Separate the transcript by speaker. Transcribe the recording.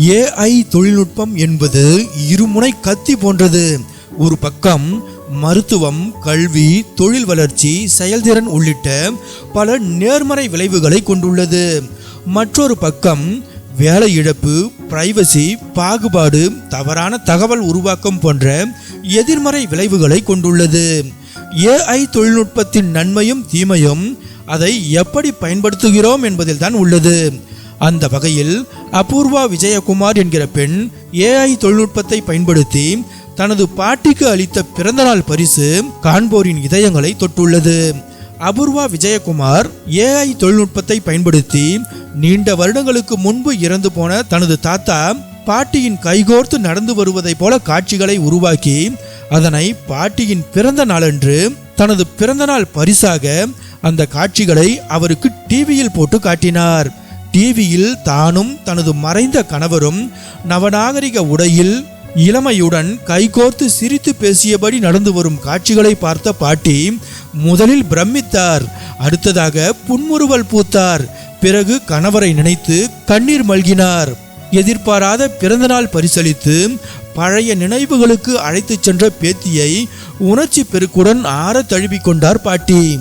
Speaker 1: AI தொழில்நுட்பம் என்பது இருமுனை கத்தி போன்றது. ஒரு பக்கம் மருத்துவம் கல்வி தொழில் வளர்ச்சி செயல்திறன் உள்ளிட்ட பல நேர்மறை விளைவுகளை கொண்டுள்ளது. மற்றொரு பக்கம் வேலை இழப்பு பிரைவசி பாகுபாடு தவறான தகவல் உருவாக்கம் போன்ற எதிர்மறை விளைவுகளை கொண்டுள்ளது. ஏஐ தொழில்நுட்பத்தின் நன்மையும் தீமையும் அதை எப்படி பயன்படுத்துகிறோம் என்பதில் தான் உள்ளது. அந்த வகையில் அபூர்வா விஜயகுமார் என்கிற பெண் ஏஐ தொழில்நுட்பத்தை பயன்படுத்தி தனது பாட்டிக்கு அளித்த பிறந்தநாள் பரிசு காண்போரின் இதயங்களை தொட்டுள்ளது. அபூர்வா விஜயகுமார் ஏஐ தொழில்நுட்பத்தை பயன்படுத்தி நீண்ட வருடங்களுக்கு முன்பு இறந்து போன தனது தாத்தா பாட்டியின் கைகோர்த்து நடந்து வருவதைப் போல காட்சிகளை உருவாக்கி அதனை பாட்டியின் பிறந்த நாளன்று தனது பிறந்தநாள் பரிசாக அந்த காட்சிகளை அவருக்கு டிவியில் போட்டு காட்டினார். டிவியில் தானும் தனது மறைந்த கணவரும் நவநாகரிக உடையில் இளமையுடன் கைகோர்த்து சிரித்து பேசியபடி நடந்து வரும் காட்சிகளை பார்த்த பாட்டி முதலில் பிரமித்தார் அடுத்ததாக புன்முறுவல் பூத்தார். பிறகு கணவரை நினைத்து கண்ணீர் மல்கினார். எதிர்பாராத பிறந்தநாள் பரிசளித்து பழைய நினைவுகளுக்கு அழைத்துச் சென்ற பேத்தியை உணர்ச்சி பெருக்குடன் ஆற தழுவிக் கொண்டார் பாட்டி.